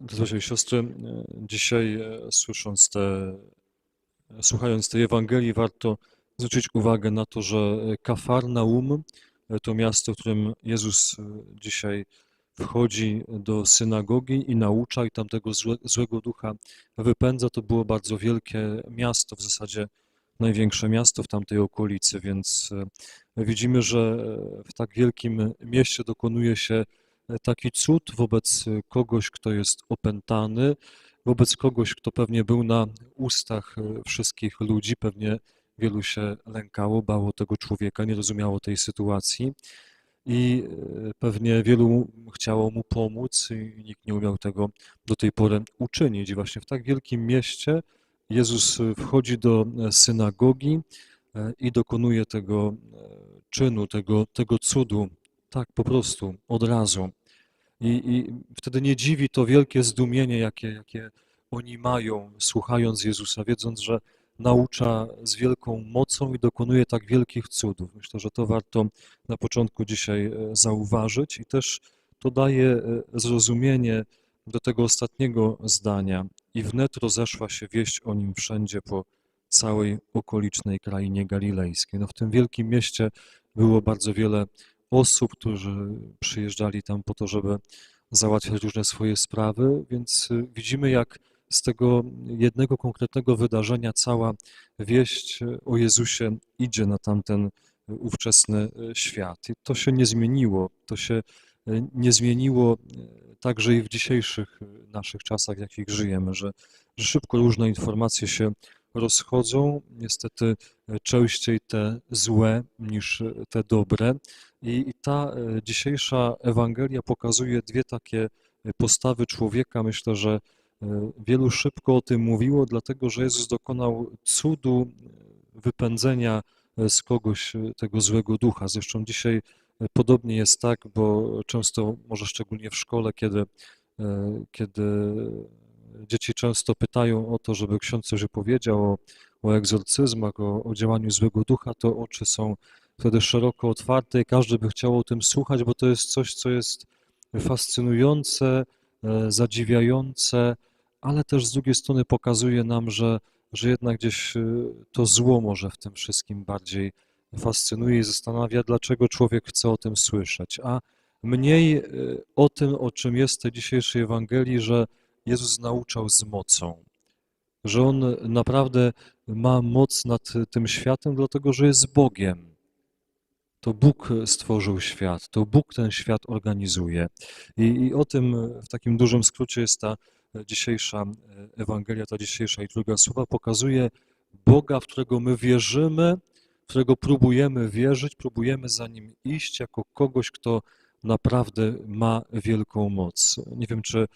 Bracia i siostry, e, dzisiaj e, słysząc te, słuchając tej Ewangelii, warto zwrócić uwagę na to, że Kafarnaum e, to miasto, w którym Jezus e, dzisiaj wchodzi do synagogi i naucza i tamtego złe, złego ducha wypędza. To było bardzo wielkie miasto, w zasadzie największe miasto w tamtej okolicy, więc e, widzimy, że w tak wielkim mieście dokonuje się taki cud wobec kogoś, kto jest opętany, wobec kogoś, kto pewnie był na ustach wszystkich ludzi, pewnie wielu się lękało, bało tego człowieka, nie rozumiało tej sytuacji i pewnie wielu chciało mu pomóc i nikt nie umiał tego do tej pory uczynić. Właśnie w tak wielkim mieście Jezus wchodzi do synagogi i dokonuje tego czynu, tego, tego cudu, tak po prostu, od razu. I, I wtedy nie dziwi to wielkie zdumienie, jakie, jakie oni mają, słuchając Jezusa, wiedząc, że naucza z wielką mocą i dokonuje tak wielkich cudów. Myślę, że to warto na początku dzisiaj e, zauważyć i też to daje e, zrozumienie do tego ostatniego zdania. I wnet rozeszła się wieść o nim wszędzie po całej okolicznej krainie galilejskiej. No w tym wielkim mieście było bardzo wiele osób, którzy przyjeżdżali tam po to, żeby załatwiać różne swoje sprawy, więc y, widzimy, jak z tego jednego konkretnego wydarzenia cała wieść o Jezusie idzie na tamten y, ówczesny y, świat. I to się nie zmieniło. To się nie zmieniło także i w dzisiejszych naszych czasach, w jakich żyjemy, że, że szybko różne informacje się rozchodzą, niestety e, częściej te złe niż e, te dobre. I, ta e, dzisiejsza Ewangelia pokazuje dwie takie postawy człowieka. Myślę, że wielu szybko o tym mówiło, dlatego że Jezus dokonał cudu wypędzenia z kogoś tego złego ducha. Zresztą dzisiaj podobnie jest tak, bo często, może szczególnie w szkole, kiedy, kiedy Dzieci często pytają o to, żeby ksiądz coś opowiedział o, o egzorcyzmach, o, o działaniu złego ducha, to oczy są wtedy szeroko otwarte i każdy by chciał o tym słuchać, bo to jest coś, co jest fascynujące, e, zadziwiające, ale też z drugiej strony pokazuje nam, że, że jednak gdzieś e, to zło może w tym wszystkim bardziej fascynuje i zastanawia, dlaczego człowiek chce o tym słyszeć, a mniej e, o tym, o czym jest w tej dzisiejszej Ewangelii, że Jezus nauczał z mocą, że On naprawdę ma moc nad tym światem, dlatego że jest Bogiem. To Bóg stworzył świat, to Bóg ten świat organizuje. I, I, o tym w takim dużym skrócie jest ta dzisiejsza Ewangelia, ta dzisiejsza i druga słowa, pokazuje Boga, w którego my wierzymy, w którego próbujemy wierzyć, próbujemy za Nim iść jako kogoś, kto naprawdę ma wielką moc. Nie wiem, czy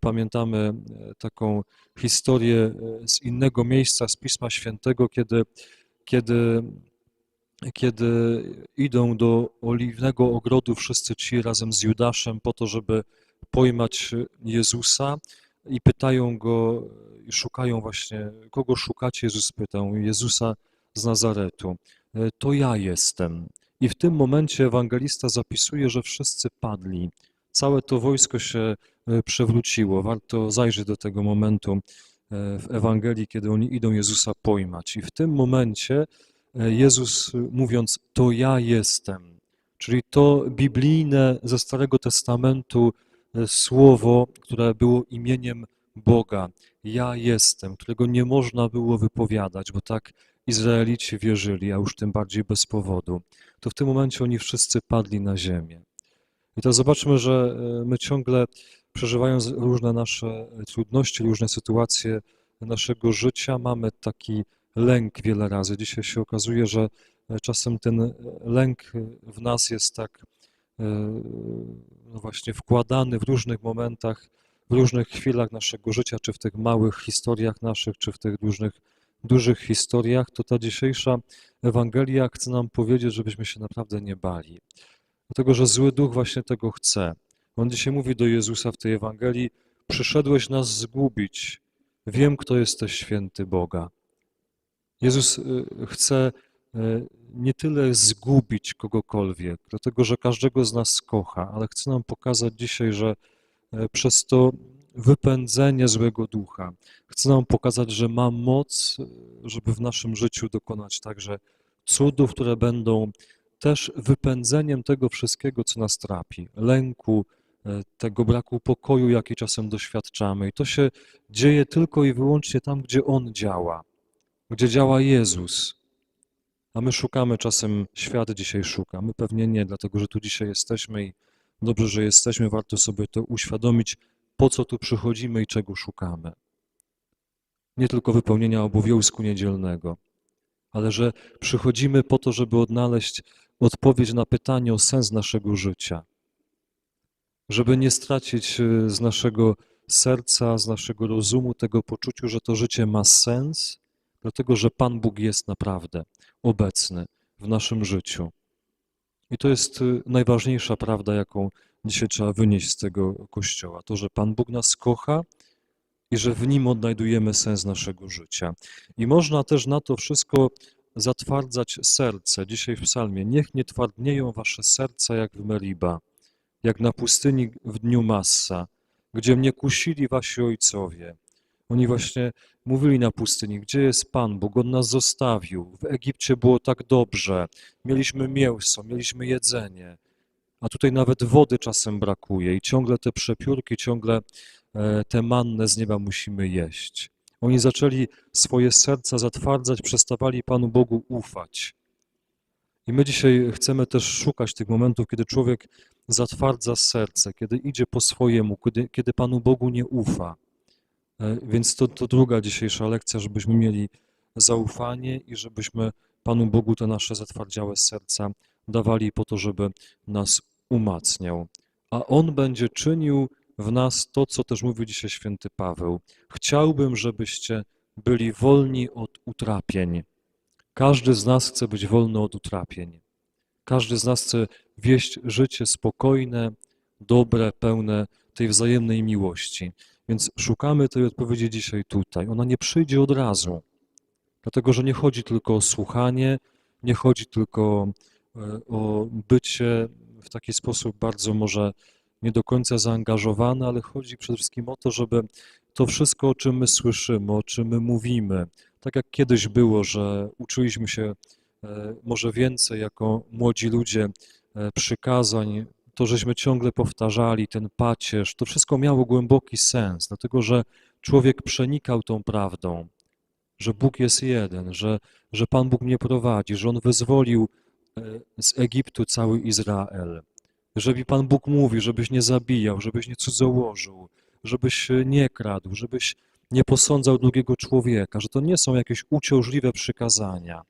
pamiętamy e, taką historię e, z innego miejsca, z Pisma Świętego, kiedy, kiedy, kiedy idą do oliwnego ogrodu wszyscy ci razem z Judaszem po to, żeby pojmać Jezusa i pytają go, i szukają właśnie, kogo szukacie? Jezus pytał, Jezusa z Nazaretu. To ja jestem. I w tym momencie ewangelista zapisuje, że wszyscy padli. Całe to wojsko się E, przewróciło. Warto zajrzeć do tego momentu e, w Ewangelii, kiedy oni idą Jezusa pojmać. I w tym momencie e, Jezus mówiąc, to ja jestem, czyli to biblijne ze Starego Testamentu słowo, które było imieniem Boga, ja jestem, którego nie można było wypowiadać, bo tak Izraelici wierzyli, a już tym bardziej bez powodu, to w tym momencie oni wszyscy padli na ziemię. I to zobaczmy, że my ciągle przeżywając różne nasze trudności, różne sytuacje naszego życia, mamy taki lęk wiele razy. Dzisiaj się okazuje, że czasem ten lęk w nas jest tak e, no właśnie wkładany w różnych momentach, w różnych chwilach naszego życia, czy w tych małych historiach naszych, czy w tych różnych dużych historiach, to ta dzisiejsza Ewangelia chce nam powiedzieć, żebyśmy się naprawdę nie bali. Dlatego, że zły duch właśnie tego chce. On dzisiaj mówi do Jezusa w tej Ewangelii: Przyszedłeś nas zgubić. Wiem, kto jesteś święty Boga. Jezus y, chce y, nie tyle zgubić kogokolwiek, dlatego że każdego z nas kocha, ale chce nam pokazać dzisiaj, że y, przez to wypędzenie złego ducha. Chce nam pokazać, że ma moc, żeby w naszym życiu dokonać także cudów, które będą też wypędzeniem tego wszystkiego, co nas trapi, lęku, e, tego braku pokoju, jaki czasem doświadczamy. I to się dzieje tylko i wyłącznie tam, gdzie On działa, gdzie działa Jezus. A my szukamy czasem, świat dzisiaj szuka. My pewnie nie, dlatego że tu dzisiaj jesteśmy i dobrze, że jesteśmy. Warto sobie to uświadomić, po co tu przychodzimy i czego szukamy. Nie tylko wypełnienia obowiązku niedzielnego, ale że przychodzimy po to, żeby odnaleźć odpowiedź na pytanie o sens naszego życia. Żeby nie stracić y, z naszego serca, z naszego rozumu tego poczuciu, że to życie ma sens, dlatego że Pan Bóg jest naprawdę obecny w naszym życiu. I to jest y, najważniejsza prawda, jaką dzisiaj trzeba wynieść z tego kościoła. To, że Pan Bóg nas kocha i że w Nim odnajdujemy sens naszego życia. I można też na to wszystko zatwardzać serce. Dzisiaj w psalmie, niech nie twardnieją wasze serca jak w Meriba, jak na pustyni w dniu Massa, gdzie mnie kusili wasi ojcowie. Oni właśnie mówili na pustyni, gdzie jest Pan Bóg, On nas zostawił. W Egipcie było tak dobrze, mieliśmy mięso, mieliśmy jedzenie, a tutaj nawet wody czasem brakuje i ciągle te przepiórki, ciągle e, te manne z nieba musimy jeść. Oni zaczęli swoje serca zatwardzać, przestawali Panu Bogu ufać. I my dzisiaj chcemy też szukać tych momentów, kiedy człowiek zatwardza serce, kiedy idzie po swojemu, kiedy, kiedy Panu Bogu nie ufa. E, Więc to, to druga dzisiejsza lekcja, żebyśmy mieli zaufanie i żebyśmy Panu Bogu te nasze zatwardziałe serca dawali po to, żeby nas umacniał. A On będzie czynił w nas to, co też mówi dzisiaj święty Paweł. Chciałbym, żebyście byli wolni od utrapień. Każdy z nas chce być wolny od utrapień. Każdy z nas chce wieść życie spokojne, dobre, pełne tej wzajemnej miłości. Więc szukamy tej odpowiedzi dzisiaj tutaj. Ona nie przyjdzie od razu, dlatego że nie chodzi tylko o słuchanie, nie chodzi tylko e, o bycie w taki sposób bardzo może nie do końca zaangażowany, ale chodzi przede wszystkim o to, żeby to wszystko, o czym my słyszymy, o czym my mówimy, tak jak kiedyś było, że uczyliśmy się e, może więcej jako młodzi ludzie e, przykazań, to żeśmy ciągle powtarzali ten pacierz, to wszystko miało głęboki sens, dlatego że człowiek przenikał tą prawdą, że Bóg jest jeden, że, że Pan Bóg mnie prowadzi, że On wyzwolił e, z Egiptu cały Izrael. Żeby Pan Bóg mówi, żebyś nie zabijał, żebyś nie cudzołożył, żebyś nie kradł, żebyś nie posądzał drugiego człowieka, że to nie są jakieś uciążliwe przykazania,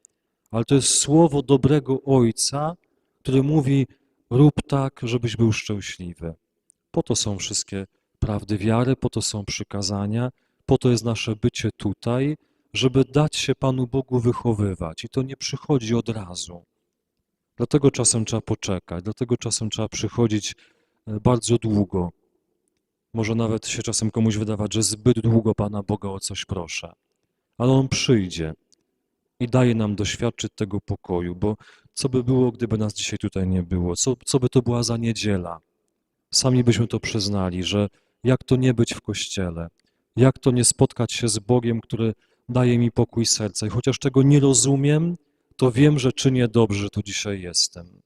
ale to jest słowo dobrego Ojca, który mówi: rób tak, żebyś był szczęśliwy. Po to są wszystkie prawdy wiary, po to są przykazania, po to jest nasze bycie tutaj, żeby dać się Panu Bogu wychowywać. I to nie przychodzi od razu. Dlatego czasem trzeba poczekać, dlatego czasem trzeba przychodzić e, bardzo długo. Może nawet się czasem komuś wydawać, że zbyt długo Pana Boga o coś proszę. Ale On przyjdzie i daje nam doświadczyć tego pokoju, bo co by było, gdyby nas dzisiaj tutaj nie było? Co, co by to była za niedziela? Sami byśmy to przyznali, że jak to nie być w kościele, jak to nie spotkać się z Bogiem, który daje mi pokój serca. I chociaż tego nie rozumiem, to wiem, że czynię dobrze, że tu dzisiaj jestem.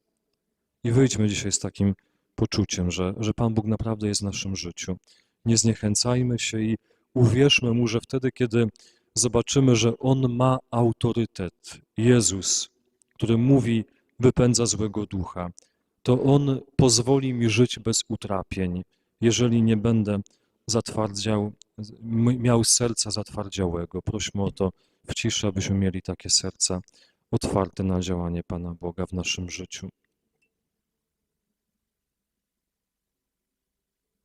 I wyjdźmy dzisiaj z takim poczuciem, że, że Pan Bóg naprawdę jest w naszym życiu. Nie zniechęcajmy się i uwierzmy Mu, że wtedy, kiedy zobaczymy, że On ma autorytet, Jezus, który mówi, wypędza złego ducha, to On pozwoli mi żyć bez utrapień, jeżeli nie będę zatwardział, miał serca zatwardziałego. Prośmy o to w ciszy, abyśmy mieli takie serca otwarte na działanie Pana Boga w naszym życiu.